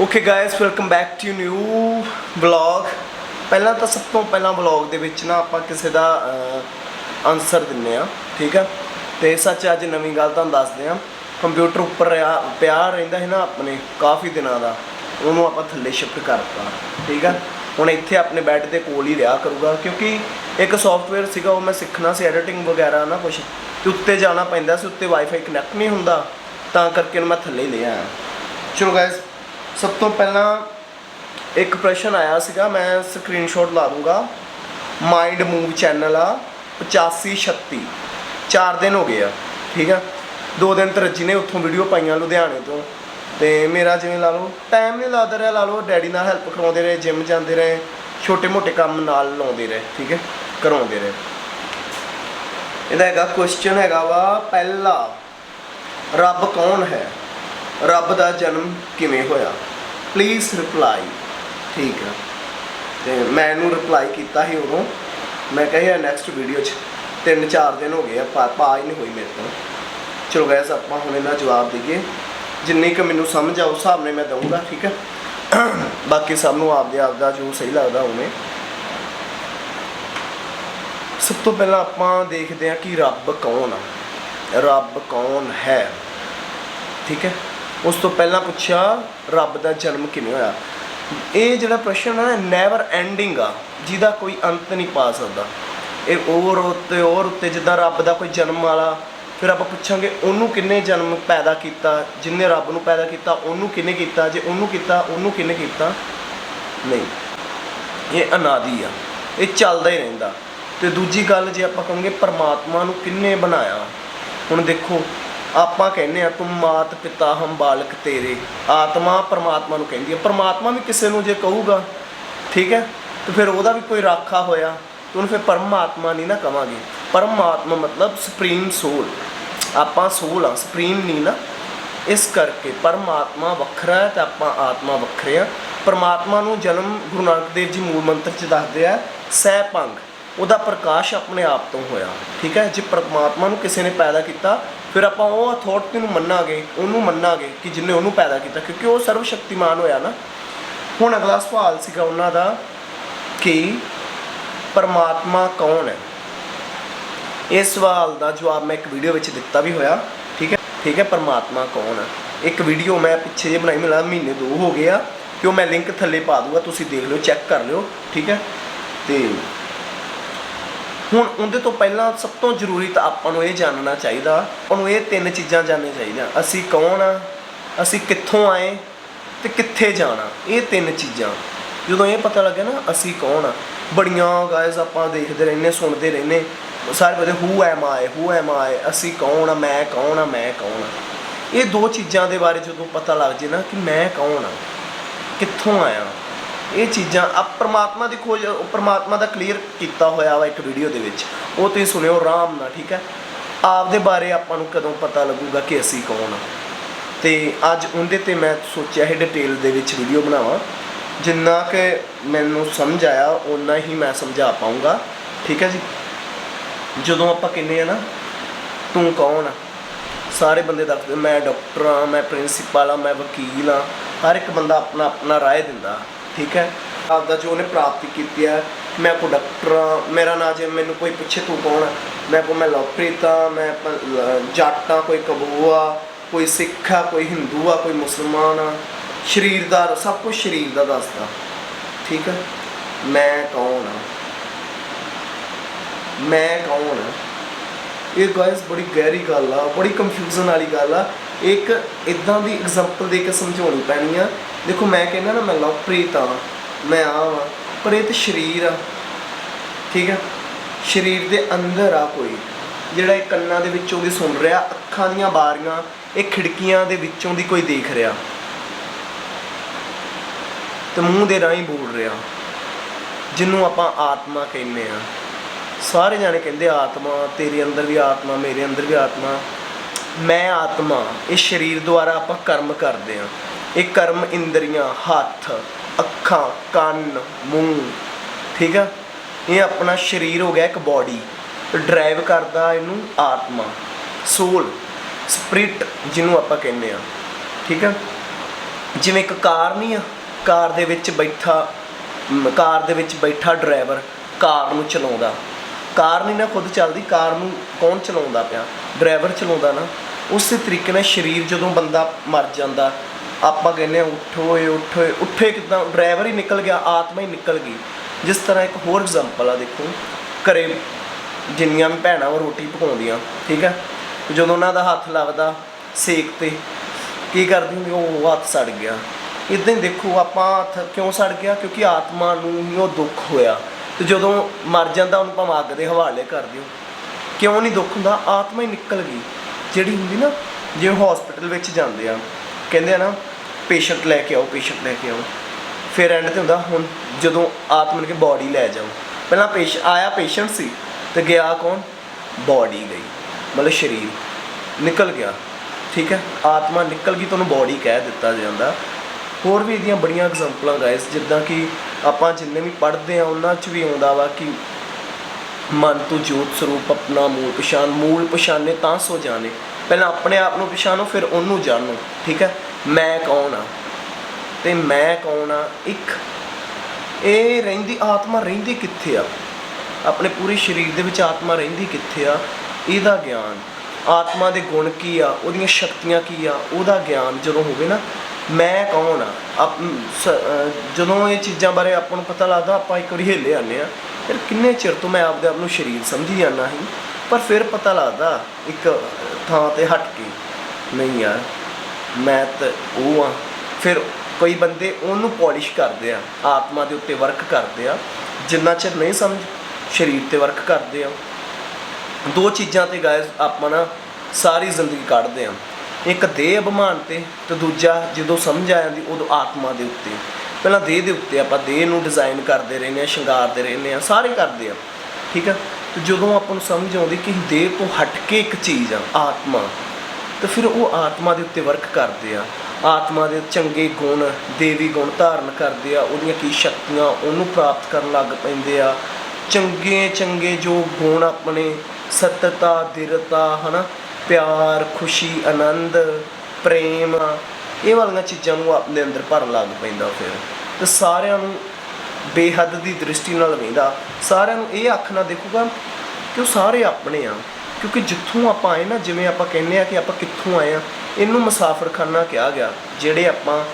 Okay guys welcome back to new vlog ਪਹਿਲਾਂ ਤਾਂ ਸਭ ਤੋਂ ਪਹਿਲਾਂ ਵਲੌਗ ਦੇ ਵਿੱਚ ਨਾ ਆਪਾਂ ਕਿਸੇ ਦਾ ਆਨਸਰ ਦਿੰਨੇ ਆ, ਠੀਕ ਆ? ਤੇ ਸੱਚ ਅੱਜ ਨਵੀਂ ਗੱਲ ਤੁਹਾਨੂੰ ਦੱਸਦੇ ਆ। ਕੰਪਿਊਟਰ ਉੱਪਰ ਰਿਹਾ- ਪਿਆ ਰਹਿੰਦਾ ਹੈ ਨਾ ਆਪਣੇ ਕਾਫੀ ਦਿਨਾਂ ਦਾ। ਉਹਨੂੰ ਆਪਾਂ ਥੱਲੇ ਸ਼ਿਫਟ ਕਰਤਾ, ਠੀਕ ਆ? ਹੁਣ ਇੱਥੇ ਆਪਣੇ ਬੈੱਡ ਦੇ ਕੋਲ ਹੀ ਰਿਹਾ ਕਰੂਗਾ, ਕਿਉਂਕਿ ਇੱਕ ਸੌਫਟਵੇਅਰ ਸੀਗਾ, ਉਹ ਮੈਂ ਸਿੱਖਣਾ ਸੀ ਐਡੀਟਿੰਗ ਵਗੈਰਾ ਨਾ ਕੁਝ ਤੇ ਉੱਤੇ ਜਾਣਾ ਪੈਂਦਾ ਸੀ, ਉੱਤੇ ਵਾਈਫਾਈ ਕਨੈਕਟ ਨਹੀਂ ਹੁੰਦਾ, ਤਾਂ ਕਰਕੇ ਇਹਨੂੰ ਮੈਂ ਥੱਲੇ ਹੀ ਲੈ ਚਲੋ ਗਾਇਸ ਸਭ ਤੋਂ ਪਹਿਲਾਂ ਇੱਕ ਪ੍ਰਸ਼ਨ ਆਇਆ ਸੀਗਾ, ਮੈਂ ਸਕਰੀਨਸ਼ਾਟ ਲਾ ਦੂੰਗਾ। ਮਾਈਂਡ ਮੂਵ ਚੈਨਲ ਆ 8536 ਚਾਰ ਦਿਨ ਹੋ ਗਏ ਆ, ਠੀਕ ਆ? ਦੋ ਦਿਨ ਤਰੱਜੀ ਨੇ, ਉੱਥੋਂ ਵੀਡੀਓ ਪਾਈਆਂ ਲੁਧਿਆਣੇ ਤੋਂ। ਤੇ ਮੇਰਾ ਜਿਵੇਂ ਲਾ ਲਓ ਟਾਈਮ ਨਹੀਂ ਲੱਗਦਾ ਰਿਹਾ, ਲਾ ਲਓ, ਡੈਡੀ ਨਾਲ ਹੈਲਪ ਕਰਾਉਂਦੇ ਰਹੇ ਜਿਮ ਜਾਂਦੇ ਰਹੇ ਛੋਟੇ ਮੋਟੇ ਕੰਮ ਨਾਲ ਲਾਉਂਦੇ ਰਹੇ, ਠੀਕ ਹੈ ਕਰਾਉਂਦੇ ਰਹੇ। ਇਹਦਾ ਹੈਗਾ ਕੁਐਸਚਨ ਹੈਗਾ ਵਾ, ਪਹਿਲਾ, ਰੱਬ ਕੌਣ ਹੈ? ਰੱਬ ਦਾ ਜਨਮ ਕਿਵੇਂ ਹੋਇਆ? ਪਲੀਜ਼ ਰਿਪਲਾਈ ਠੀਕ ਹੈ ਤੇ ਮੈਂ ਇਹਨੂੰ ਰਿਪਲਾਈ ਕੀਤਾ ਸੀ ਉਦੋਂ। ਮੈਂ ਕਿਹਾ ਨੈਕਸਟ ਵੀਡੀਓ 'ਚ ਤਿੰਨ ਚਾਰ ਦਿਨ ਹੋ ਗਏ ਆ, ਪਾ ਪਾ ਹੀ ਨਹੀਂ ਹੋਈ ਮੇਰੇ ਤੋਂ। ਚਲੋ ਗੈਸ ਆਪਾਂ ਹੁਣ ਇਹਨਾਂ ਜਵਾਬ ਦਈਏ। ਜਿੰਨੀ ਕੁ ਮੈਨੂੰ ਸਮਝ ਆ, ਉਸ ਹਿਸਾਬ ਨਾਲ ਮੈਂ ਦਊਂਗਾ, ਠੀਕ ਹੈ ਬਾਕੀ ਸਭ ਨੂੰ ਆਪਦੇ ਆਪ ਦਾ ਜੋ ਸਹੀ ਲੱਗਦਾ ਉਵੇਂ ਸਭ ਤੋਂ ਪਹਿਲਾਂ ਆਪਾਂ ਦੇਖਦੇ ਹਾਂ ਕਿ ਰੱਬ ਕੌਣ ਆ। ਰੱਬ ਕੌਣ ਹੈ? ਠੀਕ ਹੈ ਉਸ ਤੋਂ ਪਹਿਲਾਂ ਪੁੱਛਿਆ, ਰੱਬ ਦਾ ਜਨਮ ਕਿਵੇਂ ਹੋਇਆ? ਇਹ ਜਿਹੜਾ ਪ੍ਰਸ਼ਨ ਹੈ ਨੈਵਰ ਐਂਡਿੰਗ ਆ, ਜਿਹਦਾ ਕੋਈ ਅੰਤ ਨਹੀਂ ਪਾ ਸਕਦਾ। ਇਹ ਹੋਰ ਉੱਤੇ ਹੋਰ ਉੱਤੇ, ਜਿੱਦਾਂ ਰੱਬ ਦਾ ਕੋਈ ਜਨਮ ਵਾਲਾ, ਫਿਰ ਆਪਾਂ ਪੁੱਛਾਂਗੇ ਉਹਨੂੰ ਕਿੰਨੇ ਜਨਮ ਪੈਦਾ ਕੀਤਾ, ਜਿਨੇ ਰੱਬ ਨੂੰ ਪੈਦਾ ਕੀਤਾ, ਉਹਨੂੰ ਕਿੰਨੇ ਕੀਤਾ, ਜੇ ਉਹਨੂੰ ਕੀਤਾ, ਉਹਨੂੰ ਕਿੰਨੇ ਕੀਤਾ? ਨਹੀਂ। ਇਹ ਅਨਾਦੀ ਆ। ਇਹ ਚੱਲਦਾ ਹੀ ਰਹਿੰਦਾ। ਤੇ ਦੂਜੀ ਗੱਲ ਜੇ ਆਪਾਂ ਕਹਾਂਗੇ, ਪਰਮਾਤਮਾ ਨੂੰ ਕਿੰਨੇ ਬਣਾਇਆ? ਹੁਣ ਦੇਖੋ ਆਪਾਂ ਕਹਿੰਦੇ ਆ ਤੁਮ ਮਾਤ ਪਿਤਾ ਹਮ ਬਾਲਕ ਤੇਰੇ। ਆਤਮਾ ਪਰਮਾਤਮਾ ਨੂੰ ਕਹਿੰਦੀ ਹੈ। ਪਰਮਾਤਮਾ ਵੀ ਕਿਸੇ ਨੂੰ ਜੇ ਕਹੂਗਾ, ਠੀਕ ਹੈ, ਤੇ ਫਿਰ ਉਹਦਾ ਵੀ ਕੋਈ ਰਾਖਾ ਹੋਇਆ, ਤੇ ਉਹਨੂੰ ਫਿਰ ਪਰਮਾਤਮਾ ਨਹੀਂ ਨਾ ਕਵਾਂਗੇ। ਪਰਮਾਤਮਾ ਮਤਲਬ ਸੁਪਰੀਮ ਸੋਲ ਆਪਾਂ ਸੋਲ ਆ ਸੁਪਰੀਮ ਨਹੀਂ ਨਾ। ਇਸ ਕਰਕੇ ਪਰਮਾਤਮਾ ਵੱਖਰਾ ਹੈ ਤੇ ਆਪਾਂ ਆਤਮਾ ਵੱਖਰੇ ਆ ਪਰਮਾਤਮਾ ਨੂੰ ਜਨਮ ਗੁਰੂ ਨਾਨਕ ਦੇਵ ਜੀ ਮੂਲ ਮੰਤਰ ਚ ਦੱਸਦੇ ਆ, ਸਹਿ ਭੰਗ। ਉਹਦਾ ਪ੍ਰਕਾਸ਼ ਆਪਣੇ ਆਪ ਤੋਂ ਹੋਇਆ, ਠੀਕ ਹੈ। ਜੇ ਪਰਮਾਤਮਾ ਨੂੰ ਕਿਸੇ ਨੇ ਪੈਦਾ ਕੀਤਾ ਫਿਰ ਆਪਾਂ ਉਹ ਅਥਾਰਟੀ ਨੂੰ ਮੰਨਾਂਗੇ, ਉਹਨੂੰ ਮੰਨਾਂਗੇ ਕਿ ਜਿਨੇ ਉਹਨੂੰ ਪੈਦਾ ਕੀਤਾ, ਕਿਉਂਕਿ ਉਹ ਸਰਵ ਸ਼ਕਤੀਮਾਨ ਹੋਇਆ ਨਾ। ਹੁਣ ਅਗਲਾ ਸਵਾਲ ਸੀਗਾ ਉਹਨਾਂ ਦਾ ਕਿ ਪਰਮਾਤਮਾ ਕੌਣ ਹੈ? ਇਸ ਸਵਾਲ ਦਾ ਜਵਾਬ ਮੈਂ ਇੱਕ ਵੀਡੀਓ ਵਿੱਚ ਦਿੱਤਾ ਵੀ ਹੋਇਆ, ਠੀਕ ਹੈ? ਠੀਕ ਹੈ, ਪਰਮਾਤਮਾ ਕੌਣ ਹੈ? ਇੱਕ ਵੀਡੀਓ ਮੈਂ ਪਿੱਛੇ ਜੇ ਬਣਾਈ ਮਿਲਾ ਮਹੀਨੇ ਦੋ ਹੋ ਗਏ ਆ ਕਿ ਉਹ ਮੈਂ ਲਿੰਕ ਥੱਲੇ ਪਾ ਦੂੰਗਾ, ਤੁਸੀਂ ਦੇਖ ਲਿਓ ਚੈੱਕ ਕਰ ਲਿਓ, ਠੀਕ ਹੈ? ਤੇ ਹੁਣ ਉਹਦੇ ਤੋਂ ਪਹਿਲਾਂ ਸਭ ਤੋਂ ਜ਼ਰੂਰੀ ਤਾਂ ਆਪਾਂ ਨੂੰ ਇਹ ਜਾਣਨਾ ਚਾਹੀਦਾ, ਉਹਨੂੰ ਇਹ ਤਿੰਨ ਚੀਜ਼ਾਂ ਜਾਣਨੀਆਂ ਚਾਹੀਦੀਆਂ। ਅਸੀਂ ਕੌਣ ਆ? ਅਸੀਂ ਕਿੱਥੋਂ ਆਏ? ਤੇ ਕਿੱਥੇ ਜਾਣਾ? ਇਹ ਤਿੰਨ ਚੀਜ਼ਾਂ। ਜਦੋਂ ਇਹ ਪਤਾ ਲੱਗਿਆ ਨਾ, ਅਸੀਂ ਕੌਣ ਆ? ਬੜੀਆਂ ਗਾਇਜ਼ ਆਪਾਂ ਦੇਖਦੇ ਰਹਿੰਦੇ, ਸੁਣਦੇ ਰਹਿੰਦੇ। ਸਾਰੇ ਬਦੇ ਹੂ M I who M I ਅਸੀਂ ਕੌਣ ਆ? ਮੈਂ ਕੌਣ ਆ? ਮੈਂ ਕੌਣ ਆ? ਇਹ ਦੋ ਚੀਜ਼ਾਂ ਦੇ ਬਾਰੇ ਜਦੋਂ ਪਤਾ ਲੱਗ ਜੇ ਨਾ ਕਿ ਮੈਂ ਕੌਣ ਆ? ਕਿੱਥੋਂ ਆਇਆ? ਇਹ ਚੀਜ਼ਾਂ ਆ ਪ੍ਰਮਾਤਮਾ ਦੀ ਖੋਜ, ਉਹ ਪ੍ਰਮਾਤਮਾ ਦਾ ਕਲੀਅਰ ਕੀਤਾ ਹੋਇਆ ਵਾ ਇੱਕ ਵੀਡੀਓ ਦੇ ਵਿੱਚ। ਉਹ ਤੁਸੀਂ ਸੁਣਿਓ ਆਰਾਮ ਨਾਲ, ਠੀਕ ਹੈ? ਆਪ ਦੇ ਬਾਰੇ ਆਪਾਂ ਨੂੰ ਕਦੋਂ ਪਤਾ ਲੱਗੂਗਾ ਕਿ ਅਸੀਂ ਕੌਣ ਆ। ਤੇ ਅੱਜ ਉਹਦੇ ਤੇ ਮੈਂ ਸੋਚਿਆ ਹੈ ਡਿਟੇਲ ਦੇ ਵਿੱਚ ਵੀਡੀਓ ਬਣਾਵਾਂ। ਜਿੰਨਾ ਕਿ ਮੈਨੂੰ ਸਮਝ ਆਇਆ, ਓਨਾ ਹੀ ਮੈਂ ਸਮਝਾ ਪਾਉਂਗਾ ਠੀਕ ਹੈ ਜੀ? ਜਦੋਂ ਆਪਾਂ ਕਹਿੰਦੇ ਆ ਨਾ, ਤੂੰ ਕੌਣ ਆ? ਸਾਰੇ ਬੰਦੇ ਦੱਸਦੇ, ਮੈਂ ਡਾਕਟਰ ਆ, ਮੈਂ ਪ੍ਰਿੰਸੀਪਲ ਆ, ਮੈਂ ਵਕੀਲ ਆ। ਹਰ ਇੱਕ ਬੰਦਾ ਆਪਣਾ ਆਪਣਾ ਰਾਏ ਦਿੰਦਾ। ਠੀਕ ਹੈ? ਆਪਦਾ ਜੋ ਉਹਨੇ ਪ੍ਰਾਪਤੀ ਕੀਤੀ ਹੈ, ਮੈਂ ਕੋ ਡਾਕਟਰ ਹਾਂ, ਮੇਰਾ ਨਾਂ ਜੇ ਮੈਨੂੰ ਕੋਈ ਪੁੱਛੇ ਤੂੰ ਕੌਣ ਆ ਮੈਂ ਕੋ ਮੈਂ ਲਵਪ੍ਰੀਤ ਆ ਮੈਂ ਪ- ਲ- ਜੱਟ ਆ ਕੋਈ ਕਬੂਆ ਕੋਈ ਸਿੱਖ ਆ, ਕੋਈ ਹਿੰਦੂ ਆ, ਕੋਈ ਮੁਸਲਮਾਨ ਆ। ਸਰੀਰਦਾਰ ਸਭ ਕੁਝ ਸਰੀਰ ਦਾ ਦੱਸਦਾ। ਠੀਕ ਹੈ? ਮੈਂ ਕੌਣ ਆ? ਮੈਂ ਕੌਣ ਆ? ਇਹ ਗਾਇਸ ਬੜੀ ਗਹਿਰੀ ਗੱਲ ਆ, ਬੜੀ ਕੰਫਿਊਜ਼ਨ ਵਾਲੀ ਗੱਲ ਆ। ਇੱਕ ਇਦਾਂ ਦੀ ਐਗਜ਼ਾਮਪਲ ਦੇ ਕੇ ਸਮਝਾਉਣੀ ਪੈਣੀ ਆ ਦੇਖੋ ਮੈਂ ਕਹਿੰਦਾ ਨਾ, ਮੈਂ ਲਵਪ੍ਰੀਤ ਆ, ਮੈਂ ਆ ਵਾਂ, ਪਰ ਇਹ ਤੇ ਸਰੀਰ ਆ, ਠੀਕ ਆ? ਸਰੀਰ ਦੇ ਅੰਦਰ ਆ ਕੋਈ, ਜਿਹੜਾ ਇਹ ਕੰਨਾਂ ਦੇ ਵਿੱਚੋਂ ਦੀ ਸੁਣ ਰਿਹਾ, ਅੱਖਾਂ ਦੀਆਂ ਬਾਰੀਆਂ, ਇਹ ਖਿੜਕੀਆਂ ਦੇ ਵਿੱਚੋਂ ਦੀ ਕੋਈ ਦੇਖ ਰਿਹਾ। ਤੇ ਮੂੰਹ ਦੇ ਰਾਹੀਂ ਬੋਲ ਰਿਹਾ, ਜਿਹਨੂੰ ਆਪਾਂ ਆਤਮਾ ਕਹਿੰਦੇ ਆ। ਸਾਰੇ ਜਾਣੇ ਕਹਿੰਦੇ ਆਤਮਾ, ਤੇਰੇ ਅੰਦਰ ਵੀ ਆਤਮਾ, ਮੇਰੇ ਅੰਦਰ ਵੀ ਆਤਮਾ। ਮੈਂ ਆਤਮਾ, ਇਹ ਸਰੀਰ ਦੁਆਰਾ ਆਪਾਂ ਕਰਮ ਕਰਦੇ ਆ। ਇਹ ਕਰਮ ਇੰਦਰੀਆਂ, ਹੱਥ, ਅੱਖਾਂ, ਕੰਨ, ਮੂੰਹ, ਠੀਕ ਆ? ਇਹ ਆਪਣਾ ਸਰੀਰ ਹੋ ਗਿਆ ਇੱਕ ਬਾਡੀ ਡਰਾਈਵ ਕਰਦਾ ਇਹਨੂੰ ਆਤਮਾ ਸੋਲ ਸਪਿਰਿਟ ਜਿਹਨੂੰ ਆਪਾਂ ਕਹਿੰਦੇ ਆ, ਠੀਕ ਆ? ਜਿਵੇਂ ਇੱਕ ਕਾਰ ਨਹੀਂ ਆ, ਕਾਰ ਦੇ ਵਿੱਚ ਬੈਠਾ ਕਾਰ ਦੇ ਵਿੱਚ ਬੈਠਾ ਡਰਾਈਵਰ ਕਾਰ ਨੂੰ ਚਲਾਉਂਦਾ। ਕਾਰ ਨਹੀਂ ਨਾ ਖੁਦ ਚੱਲਦੀ, ਕਾਰ ਨੂੰ ਕੌਣ ਚਲਾਉਂਦਾ ਪਿਆ? ਡਰਾਈਵਰ ਚਲਾਉਂਦਾ ਨਾ। ਉਸੇ ਤਰੀਕੇ ਨਾਲ ਸਰੀਰ ਜਦੋਂ ਬੰਦਾ ਮਰ ਜਾਂਦਾ ਆਪਾਂ ਕਹਿੰਦੇ ਆ ਉੱਠੋ ਏ ਉੱਠੋ ਏ ਉੱਠੇ ਕਿਦਾਂ? ਡਰਾਈਵਰ ਹੀ ਨਿਕਲ ਗਿਆ, ਆਤਮਾ ਹੀ ਨਿਕਲ ਗਈ। ਜਿਸ ਤਰ੍ਹਾਂ ਇੱਕ ਹੋਰ ਐਗਜ਼ਾਮਪਲ ਆ, ਦੇਖੋ। ਘਰੇ ਜਿੰਨੀਆਂ ਵੀ ਭੈਣਾਂ ਉਹ ਰੋਟੀ ਪਕਾਉਂਦੀਆਂ, ਠੀਕ ਹੈ? ਜਦੋਂ ਉਹਨਾਂ ਦਾ ਹੱਥ ਲੱਗਦਾ ਸੇਕ ਤੇ, ਕੀ ਕਰਦੀ ਹੁੰਦੀ? ਉਹ ਹੱਥ ਸੜ ਗਿਆ। ਇਦਾਂ ਹੀ ਦੇਖੋ, ਆਪਾਂ ਹੱਥ ਕਿਉਂ ਸੜ ਗਿਆ? ਕਿਉਂਕਿ ਆਤਮਾ ਨੂੰ ਹੀ ਉਹ ਦੁੱਖ ਹੋਇਆ। ਤੇ ਜਦੋਂ ਮਰ ਜਾਂਦਾ, ਉਹਨੂੰ ਭਾਵੇਂ ਅੱਗ ਦੇ ਹਵਾਲੇ ਕਰ ਦਿਓ। ਕਿਉਂ ਨਹੀਂ ਦੁੱਖ ਹੁੰਦਾ? ਆਤਮਾ ਹੀ ਨਿਕਲ ਗਈ। ਜਿਹੜੀ ਹੁੰਦੀ ਨਾ ਜਿਵੇਂ ਹਸਪੀਟਲ ਵਿੱਚ ਜਾਂਦੇ ਆ, ਕਹਿੰਦੇ ਆ ਨਾ ਪੇਸ਼ੈਂਟ ਲੈ ਕੇ ਆਓ, ਪੇਸ਼ੈਂਟ ਲੈ ਕੇ ਆਓ। ਫਿਰ ਐਂਡ ਤੇ ਹੁੰਦਾ, ਹੁਣ ਜਦੋਂ ਆਤਮਾ ਕੇ ਬਾਡੀ ਲੈ ਜਾਓ। ਪਹਿਲਾਂ ਪੇਸ਼, ਆਇਆ ਪੇਸ਼ੈਂਟ ਸੀ ਤੇ ਗਿਆ ਕੌਣ? ਬਾਡੀ ਗਈ, ਮਤਲਬ ਸਰੀਰ। ਨਿਕਲ ਗਿਆ, ਠੀਕ ਹੈ? ਆਤਮਾ ਨਿਕਲ ਗਈ, ਤੁਹਾਨੂੰ ਬਾਡੀ ਕਹਿ ਦਿੱਤਾ ਜਾਂਦਾ। ਹੋਰ ਵੀ ਇਹਦੀਆਂ ਬੜੀਆਂ ਐਗਜ਼ਾਮਪਲਾਂ ਗਾਇਸ ਜਿੱਦਾਂ ਕਿ ਆਪਾਂ ਜਿੰਨੇ ਵੀ ਪੜ੍ਹਦੇ ਆ ਉਹਨਾਂ 'ਚ ਵੀ ਆਉਂਦਾ ਵਾ ਕਿ ਮਨ ਤੋਂ ਜੋਤ ਸਰੂਪ ਆਪਣਾ ਮੂਲ ਪਛਾਣ, ਮੂਲ ਪਛਾਣੇ ਤਾਂ ਸੋ ਜਾਣੇ। ਪਹਿਲਾਂ ਆਪਣੇ ਆਪ ਨੂੰ ਪਛਾਣੋ, ਫਿਰ ਉਹਨੂੰ ਜਾਣੋ, ਠੀਕ ਹੈ? ਮੈਂ ਕੌਣ ਆ? ਤੇ ਮੈਂ ਕੌਣ ਆ? ਇੱਕ। ਇਹ ਰਹਿੰਦੀ, ਆਤਮਾ ਰਹਿੰਦੀ ਕਿੱਥੇ ਆ? ਆਪਣੇ ਪੂਰੇ ਸਰੀਰ ਦੇ ਵਿੱਚ ਆਤਮਾ ਰਹਿੰਦੀ ਕਿੱਥੇ ਆ? ਇਹਦਾ ਗਿਆਨ। ਆਤਮਾ ਦੇ ਗੁਣ ਕੀ ਆ? ਉਹਦੀਆਂ ਸ਼ਕਤੀਆਂ ਕੀ ਆ? ਉਹਦਾ ਗਿਆਨ ਜਦੋਂ ਹੋਵੇ ਨਾ, ਮੈਂ ਕੌਣ ਆ? ਆਪ ਸ- ਜਦੋਂ ਇਹ ਚੀਜ਼ਾਂ ਬਾਰੇ ਆਪਾਂ ਨੂੰ ਪਤਾ ਲੱਗਦਾ, ਆਪਾਂ ਇੱਕ ਵਾਰੀ ਹਿੱਲੇ ਆਨੇ ਆ ਫਿਰ ਕਿੰਨੇ ਚਿਰ ਤੋਂ ਮੈਂ ਆਪਦੇ ਆਪ ਨੂੰ ਸਰੀਰ ਸਮਝੀ ਜਾਂਦਾ ਸੀ? ਪਰ ਫਿਰ ਪਤਾ ਲੱਗਦਾ, ਇੱਕ ਥਾਂ ਤੇ ਹਟ ਕੇ, ਨਹੀਂ ਯਾਰ ਮੈਂ ਤਾਂ ਉਹ ਆ। ਫਿਰ ਕਈ ਬੰਦੇ ਉਹਨੂੰ ਪਾਲਿਸ਼ ਕਰਦੇ ਆ। ਆਤਮਾ ਦੇ ਉੱਤੇ ਵਰਕ ਕਰਦੇ ਆ। ਜਿੰਨਾ ਚਿਰ ਨਹੀਂ ਸਮਝ, ਸਰੀਰ ਤੇ ਵਰਕ ਕਰਦੇ ਆ। ਦੋ ਚੀਜ਼ਾਂ ਤੇ ਗਾਇਸ ਆਪਾਂ ਨਾ ਸਾਰੀ ਜ਼ਿੰਦਗੀ ਕੱਢਦੇ ਆ। ਇੱਕ ਦੇਹ ਅਭਿਮਾਨ ਤੇ ਤੇ ਦੂਜਾ ਜਦੋਂ ਸਮਝ ਆ ਜਾਂਦੀ ਉਦੋਂ ਆਤਮਾ ਦੇ ਉੱਤੇ। ਪਹਿਲਾਂ ਦੇਹ ਦੇ ਉੱਤੇ ਆਪਾਂ ਦੇਹ ਨੂੰ ਡਿਜ਼ਾਈਨ ਕਰਦੇ ਰਹਿੰਦੇ ਆ, ਸ਼ਿੰਗਾਰਦੇ ਰਹਿੰਦੇ ਆ, ਸਾਰੇ ਕਰਦੇ ਆ। ਠੀਕ ਆ? ਤੇ ਜਦੋਂ ਆਪਾਂ ਨੂੰ ਸਮਝ ਆਉਂਦੀ ਕਿ ਦੇਹ ਤੋਂ ਹਟ ਕੇ ਇੱਕ ਚੀਜ਼ ਆ, ਆਤਮਾ। ਤੇ ਫਿਰ ਉਹ ਆਤਮਾ ਦੇ ਉੱਤੇ ਵਰਕ ਕਰਦੇ ਆ। ਆਤਮਾ ਦੇ ਚੰਗੇ ਗੁਣ, ਦੇਵੀ ਗੁਣ ਧਾਰਨ ਕਰਦੇ ਆ, ਉਹਦੀਆਂ ਕੀ ਸ਼ਕਤੀਆਂ, ਉਹਨੂੰ ਪ੍ਰਾਪਤ ਕਰਨ ਲੱਗ ਪੈਂਦੇ ਆ। ਚੰਗੇ ਚੰਗੇ ਜੋ ਗੁਣ ਆਪਣੇ, ਸਤਤਾ, ਦਿਰਤਾ, ਹਨਾ? ਪਿਆਰ, ਖੁਸ਼ੀ, ਆਨੰਦ, ਪ੍ਰੇਮ, ਇਹ ਵਾਲੀਆਂ ਚੀਜ਼ਾਂ ਨੂੰ ਆਪਣੇ ਅੰਦਰ ਭਰਨ ਲੱਗ ਪੈਂਦਾ ਫਿਰ। ਤੇ ਸਾਰਿਆਂ ਨੂੰ ਬੇਹੱਦ ਦੀ ਦ੍ਰਿਸ਼ਟੀ ਨਾਲ ਵੇਂਦਾ ਸਾਰਿਆਂ ਨੂੰ ਇਹ ਅੱਖ ਨਾਲ ਦੇਖੂਗਾ ਕਿ ਉਹ ਸਾਰੇ ਆਪਣੇ ਆ। ਕਿਉਂਕਿ ਜਿੱਥੋਂ ਆਪਾਂ ਆਏ ਨਾ, ਜਿਵੇਂ ਆਪਾਂ ਕਹਿੰਦੇ ਆ ਕਿ ਆਪਾਂ ਕਿੱਥੋਂ ਆਏ ਆ, ਇਹਨੂੰ ਮੁਸਾਫਰਖਾਨਾ ਕਿਹਾ ਗਿਆ, ਜਿਹੜੇ ਆਪਾਂ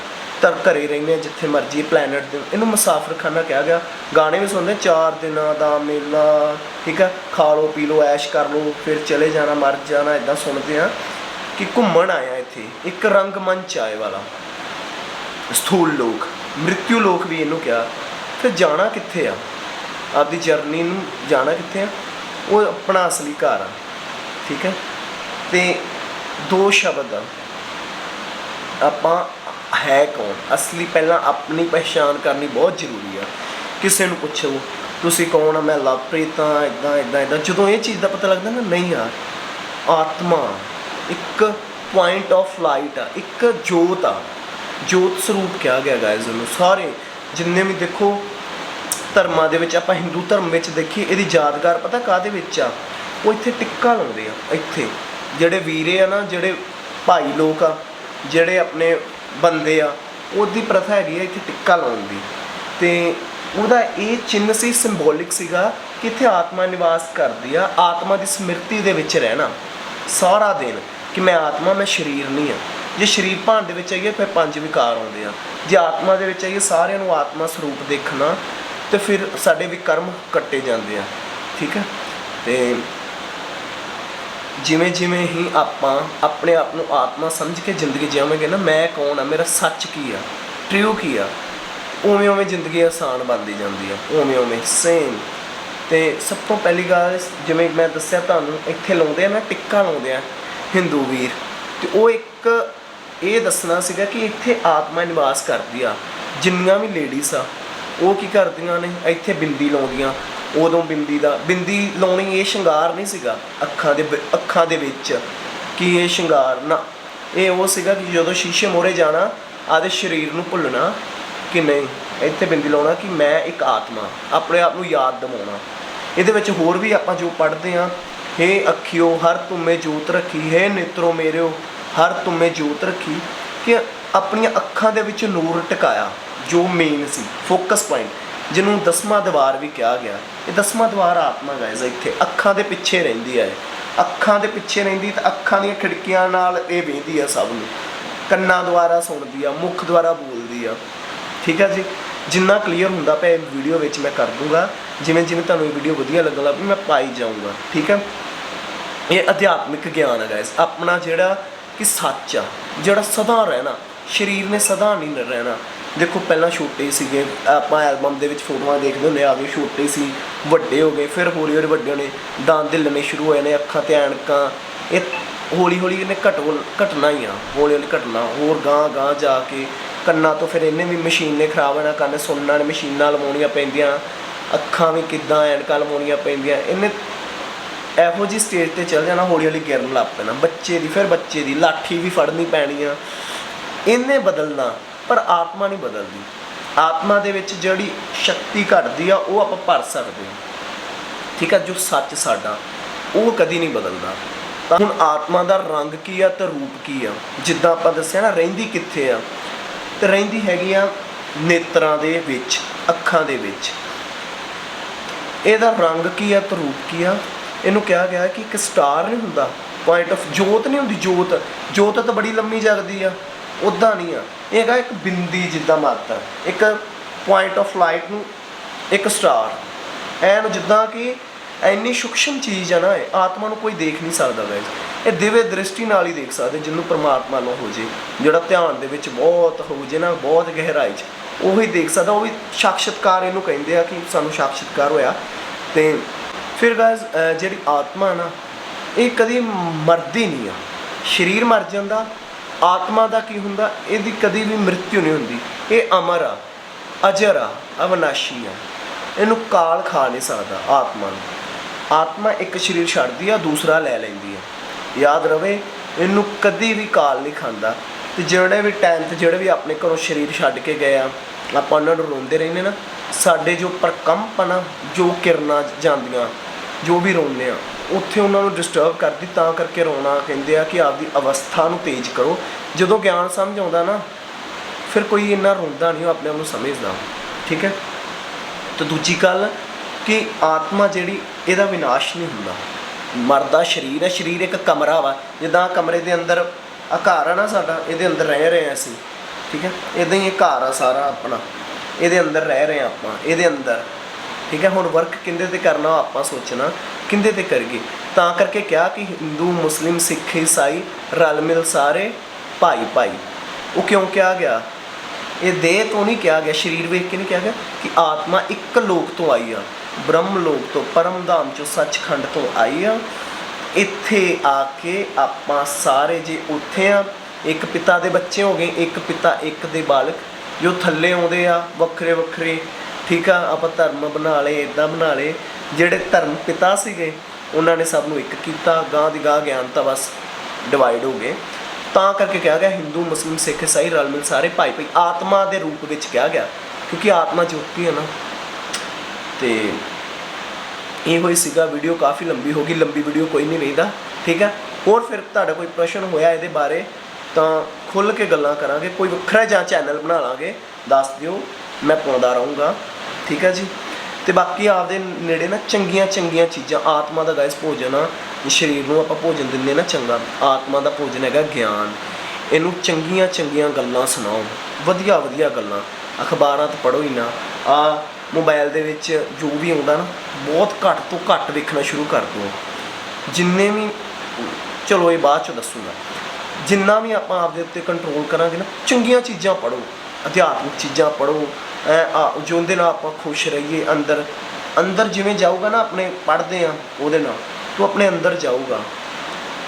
ਤਰ, ਘਰੇ ਰਹਿੰਦੇ ਆ, ਜਿੱਥੇ ਮਰਜ਼ੀ ਪਲੈਨਟ ਦੇ, ਇਹਨੂੰ ਮੁਸਾਫਰਖਾਨਾ ਕਿਹਾ ਗਿਆ। ਗਾਣੇ ਵੀ ਸੁਣਦੇ, ਚਾਰ ਦਿਨਾਂ ਦਾ ਮੇਲਾ, ਠੀਕ ਆ? ਖਾ ਲਓ, ਪੀ ਲਓ, ਐਸ਼ ਕਰ ਲਓ, ਫਿਰ ਚਲੇ ਜਾਣਾ, ਮਰ ਜਾਣਾ ਇਦਾਂ ਸੁਣਦੇ ਆ ਕਿ ਘੁੰਮਣ ਆਇਆ ਇੱਥੇ। ਇੱਕ ਰੰਗਮੰਚ ਆਏ ਵਾਲਾ। ਸਥੂਲ ਲੋਕ, ਮ੍ਰਿਤਿੂ ਲੋਕ ਵੀ ਇਹਨੂੰ ਕਿਹਾ। ਫਿਰ ਜਾਣਾ ਕਿੱਥੇ ਆ? ਆਪਦੀ ਜਰਨੀ ਨੂੰ ਜਾਣਾ ਕਿੱਥੇ ਆ? ਉਹ ਆਪਣਾ ਅਸਲੀ ਘਰ ਆ। ਠੀਕ ਹੈ? ਤੇ ਦੋ ਸ਼ਬਦ ਆ। ਆਪਾਂ ਹੈ ਕੌਣ? ਅਸਲੀ ਪਹਿਲਾਂ ਆਪਣੀ ਪਛਾਣ ਕਰਨੀ ਬਹੁਤ ਜ਼ਰੂਰੀ ਆ। ਕਿਸੇ ਨੂੰ ਪੁੱਛੋ, ਤੁਸੀਂ ਕੌਣ ਆ? ਮੈਂ ਲਵਪ੍ਰੀਤ ਆ ਇਦਾਂ ਇਦਾਂ ਇਦਾਂ ਜਦੋਂ ਇਹ ਚੀਜ਼ ਦਾ ਪਤਾ ਲੱਗਦਾ ਨਾ, ਨਹੀਂ ਯਾਰ ਆਤਮਾ ਇੱਕ ਪੁਆਇੰਟ ਆਫ ਲਾਈਟ ਆ, ਇੱਕ ਜੋਤ ਆ। ਜੋਤ ਸਰੂਪ ਕਿਹਾ ਗਿਆ ਗਾਇਜ਼ ਨੂੰ ਸਾਰੇ ਜਿੰਨੇ ਵੀ ਦੇਖੋ, ਧਰਮਾਂ ਦੇ ਵਿੱਚ ਆਪਾਂ ਹਿੰਦੂ ਧਰਮ ਵਿੱਚ ਦੇਖੀਏ, ਇਹਦੀ ਯਾਦਗਾਰ ਪਤਾ ਕਾਦੇ ਵਿੱਚ ਆ? ਉਹ ਇੱਥੇ ਟਿੱਕਾ ਲਾਉਂਦੇ ਆ, ਇੱਥੇ। ਜਿਹੜੇ ਵੀਰੇ ਆ ਨਾ, ਜਿਹੜੇ ਭਾਈ ਲੋਕ ਆ, ਜਿਹੜੇ ਆਪਣੇ ਬੰਦੇ ਆ, ਉਹਦੀ ਪ੍ਰਥਾ ਹੈਗੀ ਆ ਇੱਥੇ ਟਿੱਕਾ ਲਾਉਣ ਦੀ। ਤੇ ਉਹਦਾ ਇਹ ਚਿੰਨ੍ਹ ਸੀ ਸਿੰਬੋਲਿਕ ਸੀਗਾ ਕਿ ਇੱਥੇ ਆਤਮਾ ਨਿਵਾਸ ਕਰਦੀ ਆ, ਆਤਮਾ ਦੀ ਸਮ੍ਰਿਤੀ ਦੇ ਵਿੱਚ ਰਹਿਣਾ। ਸਾਰਾ ਦਿਨ ਕਿ ਮੈਂ ਆਤਮਾ, ਮੈਂ ਸਰੀਰ ਨਹੀਂ ਆ। ਜੇ ਸਰੀਰ ਭਾਣ ਦੇ ਵਿੱਚ ਆਈਏ, ਫਿਰ ਪੰਜ ਵਿਕਾਰ ਆਉਂਦੇ ਆ। ਜੇ ਆਤਮਾ ਦੇ ਵਿੱਚ ਆਈਏ, ਸਾਰਿਆਂ ਨੂੰ ਆਤਮਾ ਸਰੂਪ ਦੇਖਣਾ, ਤੇ ਫਿਰ ਸਾਡੇ ਵਿਕਰਮ ਕੱਟੇ ਜਾਂਦੇ ਆ। ਠੀਕ ਹੈ ਤੇ ਜਿਵੇਂ ਜਿਵੇਂ ਹੀ ਆਪਾਂ ਆਪਣੇ ਆਪ ਨੂੰ ਆਤਮਾ ਸਮਝ ਕੇ ਜ਼ਿੰਦਗੀ ਜਿਵਾਂਗੇ ਨਾ, ਮੈਂ ਕੌਣ ਆ, ਮੇਰਾ ਸੱਚ ਕੀ ਆ ਟਰੂ ਕੀ ਆ, ਉਵੇਂ ਉਵੇਂ ਜ਼ਿੰਦਗੀ ਆਸਾਨ ਬਣਦੀ ਜਾਂਦੀ ਆ, ਉਵੇਂ ਉਵੇਂ ਸੇਮ ਤੇ ਸਭ ਤੋਂ ਪਹਿਲੀ ਗੱਲ, ਜਿਵੇਂ ਮੈਂ ਦੱਸਿਆ ਤੁਹਾਨੂੰ, ਇੱਥੇ ਲਾਉਂਦੇ ਆ ਨਾ, ਟਿੱਕਾ ਲਾਉਂਦੇ ਆ ਹਿੰਦੂ ਵੀਰ। ਤੇ ਉਹ ਇੱਕ ਇਹ ਦੱਸਣਾ ਸੀਗਾ ਕਿ ਇੱਥੇ ਆਤਮਾ ਨਿਵਾਸ ਕਰਦੀ ਆ, ਜਿੰਨੀਆਂ ਵੀ ਲੇਡੀਜ਼ ਆ, ਉਹ ਕੀ ਕਰਦੀਆਂ ਨੇ, ਇੱਥੇ ਬਿੰਦੀ ਲਾਉਂਦੀਆਂ ਉਦੋਂ ਬਿੰਦੀ ਦਾ, ਬਿੰਦੀ ਲਾਉਣੀ ਇਹ ਸ਼ਿੰਗਾਰ ਨਹੀਂ ਸੀਗਾ, ਅੱਖਾਂ ਦੇ ਵਿ- ਅੱਖਾਂ ਦੇ ਵਿੱਚ ਕਿ ਇਹ ਸ਼ਿੰਗਾਰ ਨਾ। ਇਹ ਉਹ ਸੀਗਾ ਕਿ ਜਦੋਂ ਸ਼ੀਸ਼ੇ ਮੋਰੇ ਜਾਣਾ, ਆਦੇ ਸਰੀਰ ਨੂੰ ਭੁੱਲਣਾ ਕਿ ਨਹੀਂ, ਇੱਥੇ ਬਿੰਦੀ ਲਾਉਣਾ ਕਿ ਮੈਂ ਇੱਕ ਆਤਮਾ, ਆਪਣੇ ਆਪ ਨੂੰ ਯਾਦ ਦਿਵਾਉਣਾ। ਇਹਦੇ ਵਿੱਚ ਹੋਰ ਵੀ ਆਪਾਂ ਜੋ ਪੜ੍ਹਦੇ ਆ ਹੇ ਅੱਖਿਓ, ਹਰ ਤੁਮੇ ਜੋਤ ਰੱਖੀ, ਹੈ ਨੇਤਰੋ ਮੇਰਿਓ, ਹਰ ਤੁਮੇ ਜੋਤ ਰੱਖੀ, ਕਿ ਆਪਣੀਆਂ ਅੱਖਾਂ ਦੇ ਵਿੱਚ ਨੂਰ ਟਿਕਾਇਆ, ਜੋ ਮੇਨ ਸੀ ਫੋਕਸ ਪੁਆਇੰਟ ਜਿਹਨੂੰ ਦਸਵਾਂ ਦੀਵਾਰ ਵੀ ਕਿਹਾ ਗਿਆ। ਇਹ ਦਸਵਾਂ ਦੀਵਾਰ ਆਤਮਾ ਗਾਇਜ਼ ਇੱਥੇ ਅੱਖਾਂ ਦੇ ਪਿੱਛੇ ਰਹਿੰਦੀ ਹੈ। ਅੱਖਾਂ ਦੇ ਪਿੱਛੇ ਰਹਿੰਦੀ ਤਾਂ ਅੱਖਾਂ ਦੀਆਂ ਖਿੜਕੀਆਂ ਨਾਲ ਇਹ ਵੇਖਦੀ ਆ ਸਭ ਨੂੰ। ਕੰਨਾਂ ਦੁਆਰਾ ਸੁਣਦੀ ਆ, ਮੁੱਖ ਦੁਆਰਾ ਬੋਲਦੀ ਆ। ਠੀਕ ਆ ਜੀ? ਜਿੰਨਾ ਕਲੀਅਰ ਹੁੰਦਾ ਪਿਆ ਇਹ ਵੀਡੀਓ ਵਿੱਚ ਮੈਂ ਕਰ ਦੂੰਗਾ। ਜਿਵੇਂ ਜਿਵੇਂ ਤੁਹਾਨੂੰ ਇਹ ਵੀਡੀਓ ਵਧੀਆ ਲੱਗਣ ਲੱਗ ਪਈ ਮੈਂ ਪਾਈ ਜਾਊਂਗਾ। ਠੀਕ ਹੈ ਇਹ ਅਧਿਆਤਮਿਕ ਗਿਆਨ ਹੈ ਗਾਇਸ ਆਪਣਾ ਜਿਹੜਾ ਕਿ ਸੱਚ ਆ, ਜਿਹੜਾ ਸਦਾ ਰਹਿਣਾ। ਸਰੀਰ ਨੇ ਸਦਾ ਨਹੀਂ ਰਹਿਣਾ। ਦੇਖੋ, ਪਹਿਲਾਂ ਛੋਟੇ ਸੀਗੇ। ਆਪਾਂ ਐਲਬਮ ਦੇ ਵਿੱਚ ਫੋਟੋਆਂ ਦੇਖਦੇ ਹੁੰਦੇ ਆ, ਵੀ ਛੋਟੇ ਸੀ, ਵੱਡੇ ਹੋ ਗਏ, ਫਿਰ ਹੌਲੀ ਹੌਲੀ ਵੱਡੇ ਹੋਣੇ ਦੰਦ ਹਿੱਲਣੇ ਸ਼ੁਰੂ ਹੋਏ ਨੇ, ਅੱਖਾਂ ਤੇ ਐਨਕਾਂ। ਇਹ ਹੌਲੀ ਹੌਲੀ ਇਹਨੇ ਘਟੋ ਘਟਣਾ ਹੀ ਆ, ਹੌਲੀ ਹੌਲੀ ਘਟਣਾ। ਹੋਰ ਗਾਂ ਗਾਂ ਜਾ ਕੇ ਕੰਨਾਂ ਤੋਂ ਫਿਰ ਇਹਨੇ ਵੀ ਮਸ਼ੀਨ ਨੇ ਖਰਾਬ ਹੋਣਾ, ਕੰਨ ਸੁਣਨਾ ਨੇ ਮਸ਼ੀਨਾਂ ਲਵਾਉਣੀਆਂ ਪੈਂਦੀਆਂ, ਅੱਖਾਂ ਵੀ ਕਿੱਦਾਂ ਐਨਕਾਂ ਲਵਾਉਣੀਆਂ ਪੈਂਦੀਆਂ। ਇਹਨੇ ਇਹੋ ਜੀ ਸਟੇਜ ਤੇ ਚੱਲ ਜਾਣਾ, ਹੌਲੀ ਹੌਲੀ ਗਿਰਨ ਲੱਗ ਪੈਣਾ। ਬੱਚੇ ਦੀ, ਫਿਰ ਬੱਚੇ ਦੀ, ਲਾਠੀ ਵੀ ਫੜਨੀ ਪੈਣੀ ਆ। ਇਹਨੇ ਬਦਲਣਾ। ਪਰ ਆਤਮਾ ਨਹੀਂ ਬਦਲਦੀ। ਆਤਮਾ ਦੇ ਵਿੱਚ ਜਿਹੜੀ ਸ਼ਕਤੀ ਘਟਦੀ ਆ, ਉਹ ਆਪਾਂ ਭਰ ਸਕਦੇ ਹਾਂ। ਠੀਕ ਆ, ਜੋ ਸੱਚ ਸਾਡਾ, ਉਹ ਕਦੀ ਨਹੀਂ ਬਦਲਦਾ। ਤਾਂ ਹੁਣ ਆਤਮਾ ਦਾ ਰੰਗ ਕੀ ਆ ਤੇ ਰੂਪ ਕੀ ਆ? ਜਿੱਦਾਂ ਆਪਾਂ ਦੱਸਿਆ ਨਾ, ਰਹਿੰਦੀ ਕਿੱਥੇ ਆ? ਤੇ ਰਹਿੰਦੀ ਹੈਗੀ ਆ ਨੇਤਰਾਂ ਦੇ ਵਿੱਚ, ਅੱਖਾਂ ਦੇ ਵਿੱਚ। ਇਹਦਾ ਰੰਗ ਕੀ ਆ ਤੇ ਰੂਪ ਕੀ ਆ? ਇਹਨੂੰ ਕਿਹਾ ਗਿਆ ਕਿ ਇੱਕ ਸਟਾਰ ਨਹੀਂ ਹੁੰਦਾ। ਪੁਆਇੰਟ ਆਫ ਜੋਤ ਨਹੀਂ ਹੁੰਦੀ, ਜੋਤ। ਜੋਤ ਤਾਂ ਬੜੀ ਲੰਮੀ ਜਗਦੀ ਆ ਉਦਾਂ ਨਹੀਂ ਆ। ਇਹ ਹੈਗਾ ਇੱਕ ਬਿੰਦੀ ਜਿੱਦਾਂ ਮਾਤਰ, ਇੱਕ ਪੁਆਇੰਟ ਆਫ ਲਾਈਟ ਨੂੰ ਇੱਕ ਸਟਾਰ ਐਨ ਜਿੱਦਾਂ ਕਿ ਇੰਨੀ ਸੂਖਸ਼ਮ ਚੀਜ਼ ਆ ਨਾ ਇਹ, ਆਤਮਾ ਨੂੰ ਕੋਈ ਦੇਖ ਨਹੀਂ ਸਕਦਾ ਵੈਸੇ ਇਹ ਦਿਵੇ ਦ੍ਰਿਸ਼ਟੀ ਨਾਲ ਹੀ ਦੇਖ ਸਕਦੇ, ਜਿਹਨੂੰ ਪਰਮਾਤਮਾ ਨੂੰ ਹੋ ਜੇ, ਜਿਹੜਾ ਧਿਆਨ ਦੇ ਵਿੱਚ ਬਹੁਤ ਹੋ ਜੇ ਨਾ, ਬਹੁਤ ਗਹਿਰਾਈ 'ਚ, ਉਹੀ ਦੇਖ ਸਕਦਾ, ਉਹ ਵੀ ਸਾਖਸ਼ਾਤਕਾਰ ਇਹਨੂੰ ਕਹਿੰਦੇ ਆ ਕਿ ਸਾਨੂੰ ਸਾਖਸ਼ਾਤਕਾਰ ਹੋਇਆ। ਤੇ ਫਿਰ ਗਾਇਸ ਜਿਹੜੀ ਆਤਮਾ ਨਾ, ਇਹ ਕਦੀ ਮਰਦੀ ਨਹੀਂ ਆ। ਸਰੀਰ ਮਰ ਜਾਂਦਾ ਆਤਮਾ ਦਾ ਕੀ ਹੁੰਦਾ? ਇਹਦੀ ਕਦੀ ਵੀ ਮ੍ਰਿਤਿਉ ਨਹੀਂ ਹੁੰਦੀ। ਇਹ ਅਮਰ ਆ ਅਜਰ ਆ ਅਵਨਾਸ਼ੀ ਆ। ਇਹਨੂੰ ਕਾਲ ਖਾ ਨਹੀਂ ਸਕਦਾ ਆਤਮਾ ਨੂੰ। ਆਤਮਾ ਇੱਕ ਸਰੀਰ ਛੱਡਦੀ ਆ ਦੂਸਰਾ ਲੈ ਲੈਂਦੀ ਆ। ਯਾਦ ਰਵੇ ਇਹਨੂੰ ਕਦੀ ਵੀ ਕਾਲ ਨਹੀਂ ਖਾਂਦਾ। ਤੇ ਜਿਹੜੇ ਵੀ ਟਾਈਮ ਤੇ ਜਿਹੜੇ ਵੀ ਆਪਣੇ ਘਰੋਂ ਸਰੀਰ ਛੱਡ ਕੇ ਗਏ ਆ ਆਪਾਂ ਉਹਨਾਂ ਨੂੰ ਰੋਂਦੇ ਰਹਿੰਦੇ ਨਾ। ਸਾਡੇ ਜੋ ਪ੍ਰਕੰਪਨ ਆ, ਜੋ ਕਿਰਨਾਂ ਜਾਂਦੀਆਂ ਜੋ ਵੀ ਰੋਂਦੇ ਆ ਉੱਥੇ ਉਹਨਾਂ ਨੂੰ ਡਿਸਟਰਬ ਕਰਦੀ ਤਾਂ ਕਰਕੇ ਰੋਣਾ ਕਹਿੰਦੇ ਆ ਕਿ ਆਪਦੀ ਅਵਸਥਾ ਨੂੰ ਤੇਜ਼ ਕਰੋ। ਜਦੋਂ ਗਿਆਨ ਸਮਝ ਆਉਂਦਾ ਨਾ, ਫਿਰ ਕੋਈ ਇੰਨਾ ਰੋਂਦਾ ਨਹੀਂ, ਉਹ ਆਪਣੇ ਆਪ ਨੂੰ ਸਮਝਦਾ। ਠੀਕ ਹੈ? ਤੇ ਦੂਜੀ ਗੱਲ ਕਿ ਆਤਮਾ ਜਿਹੜੀ, ਇਹਦਾ ਵਿਨਾਸ਼ ਨਹੀਂ ਹੁੰਦਾ। ਮਰਦਾ ਸਰੀਰ ਹੈ, ਸਰੀਰ ਇੱਕ ਕਮਰਾ ਵਾ। ਜਿੱਦਾਂ ਕਮਰੇ ਦੇ ਅੰਦਰ ਆ ਘਰ ਆ ਨਾ ਸਾਡਾ, ਇਹਦੇ ਅੰਦਰ ਰਹਿ ਰਹੇ ਹਾਂ ਅਸੀਂ। ਠੀਕ ਹੈ? ਇਦਾਂ ਹੀ ਇਹ ਘਰ ਆ ਸਾਰਾ ਆਪਣਾ। ਇਹਦੇ ਅੰਦਰ ਰਹਿ ਰਹੇ ਹਾਂ ਆਪਾਂ, ਇਹਦੇ ਅੰਦਰ। ਠੀਕ ਹੈ? ਹੁਣ ਵਰਕ ਕਿੰਦੇ ਤੇ ਕਰਨਾ, ਉਹ ਆਪਾਂ ਸੋਚਣਾ। ਕਿੰਦੇ ਤੇ ਕਰੀਏ ਤਾਂ ਕਰਕੇ ਕਿਹਾ ਕਿ ਹਿੰਦੂ, ਮੁਸਲਿਮ, ਸਿੱਖ, ਈਸਾਈ ਰਲ ਮਿਲ ਸਾਰੇ ਭਾਈ ਭਾਈ। ਉਹ ਕਿਉਂ ਕਿਹਾ ਗਿਆ? ਇਹ ਦੇਹ ਤੋਂ ਨਹੀਂ ਕਿਹਾ ਗਿਆ, ਸਰੀਰ ਵੇਖ ਕੇ ਨਹੀਂ ਕਿਹਾ ਗਿਆ ਕਿ ਆਤਮਾ ਇੱਕ ਲੋਕ ਤੋਂ ਆਈ ਆ, ਬ੍ਰਹਮ ਲੋਕ ਤੋਂ, ਪਰਮ ਧਾਮ ਚੋਂ ਸੱਚਖੰਡ ਤੋਂ ਆਈ ਆ। ਇੱਥੇ ਆ ਕੇ ਆਪਾਂ ਸਾਰੇ ਜੇ ਉੱਥੇ ਆ, ਇੱਕ ਪਿਤਾ ਦੇ ਬੱਚੇ ਹੋ ਗਏ, ਇੱਕ ਪਿਤਾ, ਇੱਕ ਦੇ ਬਾਲਕ, ਜੋ ਥੱਲੇ ਆਉਂਦੇ ਆ, ਵੱਖਰੇ ਵੱਖਰੇ, ਠੀਕ ਆ, ਆਪਾਂ ਧਰਮ ਬਣਾ ਲਏ ਇਦਾਂ ਬਣਾ ਲਏ ਜਿਹੜੇ ਧਰਮ ਪਿਤਾ ਸੀਗੇ, ਉਹਨਾਂ ਨੇ ਸਭ ਨੂੰ ਇੱਕ ਕੀਤਾ, ਗਾਂ ਦੀ ਗਾਂ ਗਿਆਨਤਾ ਬਸ ਡਿਵਾਈਡ ਹੋ ਗਏ। ਤਾਂ ਕਰਕੇ ਕਿਹਾ ਗਿਆ, ਹਿੰਦੂ, ਮੁਸਲਿਮ, ਸਿੱਖ ਈਸਾਈ ਰਲ ਮਿਲ ਸਾਰੇ ਭਾਈ ਭਾਈ ਆਤਮਾ ਦੇ ਰੂਪ ਵਿੱਚ ਕਿਹਾ ਗਿਆ, ਕਿਉਂਕਿ ਆਤਮਾ ਜੋਤੀ ਹੈ ਨਾ। ਤੇ ਇਹ ਹੋਈ ਸੀਗਾ ਵੀਡੀਓ ਕਾਫੀ ਲੰਬੀ ਹੋ ਗਈ, ਲੰਬੀ ਵੀਡੀਓ ਕੋਈ ਨਹੀਂ ਰਹਿੰਦਾ ਠੀਕ ਹੈ? ਹੋਰ ਫਿਰ ਤੁਹਾਡਾ ਕੋਈ ਪ੍ਰਸ਼ਨ ਹੋਇਆ ਇਹਦੇ ਬਾਰੇ, ਤਾਂ ਖੁੱਲ ਕੇ ਗੱਲਾਂ ਕਰਾਂਗੇ, ਕੋਈ ਵੱਖਰਾ ਜਾਂ ਚੈਨਲ ਬਣਾ ਲਾਂਗੇ, ਦੱਸ ਦਿਓ, ਮੈਂ ਪਾਉਂਦਾ ਰਹੂੰਗਾ, ਠੀਕ ਹੈ ਜੀ? ਤੇ ਬਾਕੀ ਆਪਦੇ ਨੇੜੇ ਨਾ ਚੰਗੀਆਂ ਚੰਗੀਆਂ ਚੀਜ਼ਾਂ, ਆਤਮਾ ਦਾ ਗਾਇਸ ਭੋਜਨ ਆ, ਸਰੀਰ ਨੂੰ ਆਪਾਂ ਭੋਜਨ ਦਿੰਦੇ ਨਾ ਚੰਗਾ, ਆਤਮਾ ਦਾ ਭੋਜਨ ਹੈਗਾ ਗਿਆਨ। ਇਹਨੂੰ ਚੰਗੀਆਂ ਚੰਗੀਆਂ ਗੱਲਾਂ ਸੁਣਾਓ, ਵਧੀਆ ਵਧੀਆ ਗੱਲਾਂ। ਅਖਬਾਰਾਂ ਤਾਂ ਪੜ੍ਹੋ ਹੀ ਨਾ ਆ ਮੋਬਾਈਲ ਦੇ ਵਿੱਚ ਜੋ ਵੀ ਆਉਂਦਾ ਨਾ, ਬਹੁਤ ਘੱਟ ਤੋਂ ਘੱਟ ਵੇਖਣਾ ਸ਼ੁਰੂ ਕਰ ਦਿਓ। ਜਿੰਨੇ ਵੀ, ਚਲੋ ਇਹ ਬਾਅਦ ਚ ਦੱਸੂਗਾ। ਜਿੰਨਾ ਵੀ ਆਪਾਂ ਆਪਦੇ ਉੱਤੇ ਕੰਟਰੋਲ ਕਰਾਂਗੇ ਨਾ, ਚੰਗੀਆਂ ਚੀਜ਼ਾਂ ਪੜੋ ਅਧਿਆਤਮਿਕ ਚੀਜ਼ਾਂ ਪੜੋ ਜੋ ਉਹਦੇ ਨਾਲ ਆਪਾਂ ਖੁਸ਼ ਰਹੀਏ, ਅੰਦਰ ਅੰਦਰ ਜਿਵੇਂ ਜਾਊਗਾ ਨਾ, ਆਪਣੇ ਪੜਦੇ ਆ, ਉਹਦੇ ਨਾਲ, ਤੂੰ ਆਪਣੇ ਅੰਦਰ ਜਾਊਗਾ।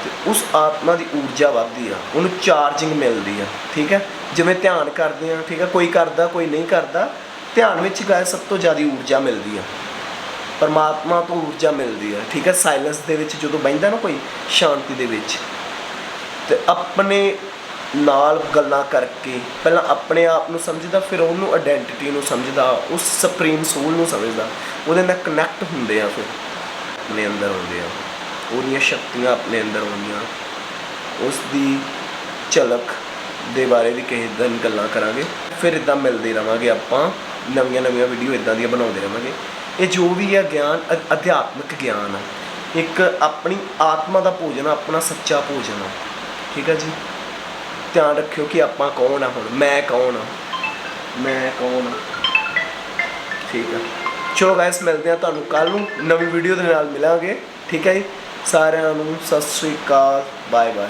ਤੇ ਉਸ ਆਤਮਾ ਦੀ ਊਰਜਾ ਵੱਧਦੀ ਆ, ਉਹਨੂੰ ਚਾਰਜਿੰਗ ਮਿਲਦੀ ਆ, ਠੀਕ ਹੈ? ਜਿਵੇਂ ਧਿਆਨ ਕਰਦੇ ਆ, ਠੀਕ ਹੈ? ਕੋਈ ਕਰਦਾ, ਕੋਈ ਨਹੀਂ ਕਰਦਾ, ਧਿਆਨ ਵਿੱਚ ਗਾਇ ਸਭ ਤੋਂ ਜ਼ਿਆਦਾ ਊਰਜਾ ਮਿਲਦੀ ਆ। ਪਰਮਾਤਮਾ ਤੋਂ ਊਰਜਾ ਮਿਲਦੀ ਆ, ਠੀਕ ਹੈ? ਸਾਇਲੈਂਸ ਦੇ ਵਿੱਚ ਜਦੋਂ ਬੈਠਦਾ ਨਾ ਕੋਈ, ਸ਼ਾਂਤੀ ਦੇ ਵਿੱਚ, ਤੇ ਆਪਣੇ ਨਾਲ ਗੱਲਾਂ ਕਰਕੇ, ਪਹਿਲਾਂ ਆਪਣੇ ਆਪ ਨੂੰ ਸਮਝਦਾ, ਫਿਰ ਉਹਨੂੰ ਆਇਡੈਂਟੀਟੀ ਨੂੰ ਸਮਝਦਾ, ਉਸ ਸੁਪਰੀਮ ਸੋਲ ਨੂੰ ਸਮਝਦਾ। ਉਹਦੇ ਨਾਲ ਕਨੈਕਟ ਹੁੰਦੇ ਆ ਫਿਰ, ਆਪਣੇ ਅੰਦਰ ਆਉਂਦੇ ਆ। ਉਹਦੀਆਂ ਸ਼ਕਤੀਆਂ ਆਪਣੇ ਅੰਦਰ ਆਉਂਦੀਆਂ। ਉਸ ਦੀ ਝਲਕ ਦੇ ਬਾਰੇ ਵੀ ਕਿਸੇ ਦਿਨ ਗੱਲਾਂ ਕਰਾਂਗੇ। ਫਿਰ ਇਦਾਂ ਮਿਲਦੇ ਰਵਾਂਗੇ ਆਪਾਂ, ਨਵੀਆਂ ਨਵੀਆਂ ਵੀਡੀਓ ਇਦਾਂ ਦੀਆਂ ਬਣਾਉਂਦੇ ਰਵਾਂਗੇ। ਇਹ ਜੋ ਵੀ ਹੈ ਗਿਆਨ ਅਧਿਆਤਮਿਕ ਗਿਆਨ ਆ। ਇੱਕ ਆਪਣੀ ਆਤਮਾ ਦਾ ਭੋਜਨ, ਆਪਣਾ ਸੱਚਾ ਭੋਜਨ ਆ। ਠੀਕ ਹੈ ਜੀ? ਧਿਆਨ ਰੱਖਿਓ ਕਿ ਆਪਾਂ ਕੌਣ ਆ ਹੁਣ? ਮੈਂ ਕੌਣ ਆ? ਮੈਂ ਕੌਣ ਆ? ਠੀਕ ਆ। ਚਲੋ ਗਾਇਸ ਮਿਲਦੇ ਆ ਤੁਹਾਨੂੰ ਕੱਲ ਨੂੰ। ਨਵੀਂ ਵੀਡੀਓ ਦੇ ਨਾਲ ਮਿਲਾਂਗੇ। ਠੀਕ ਹੈ ਜੀ? ਸਾਰਿਆਂ ਨੂੰ ਸਤਿ ਸ੍ਰੀ ਅਕਾਲ। Bye bye